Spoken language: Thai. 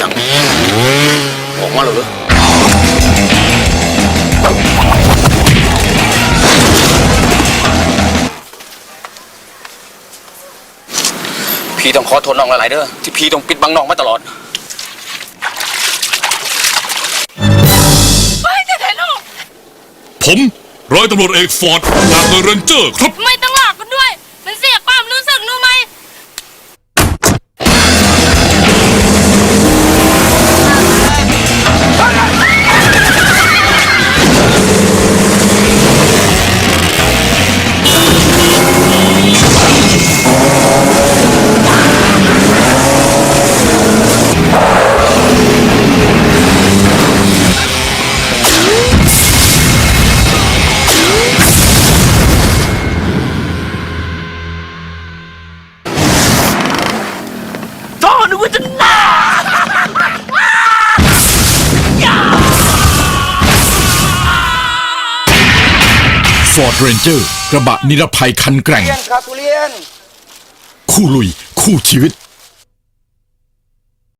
จังออกมาแล้วเหรอพี่ต้องขอโทษน้องหลายๆเด้อที่พี่ต้องปิดบังน้องมาตลอดไม่จะเห็นลูกผมร้อยตำรวจเอกฟอร์ดจากเดอะเรนเจอร์ครับ ฟอร์ดเรนเจอร์กระบะนิรภัยคันแกร่ง เรียนครับทุเรียน คู่ลุย คู่ชีวิต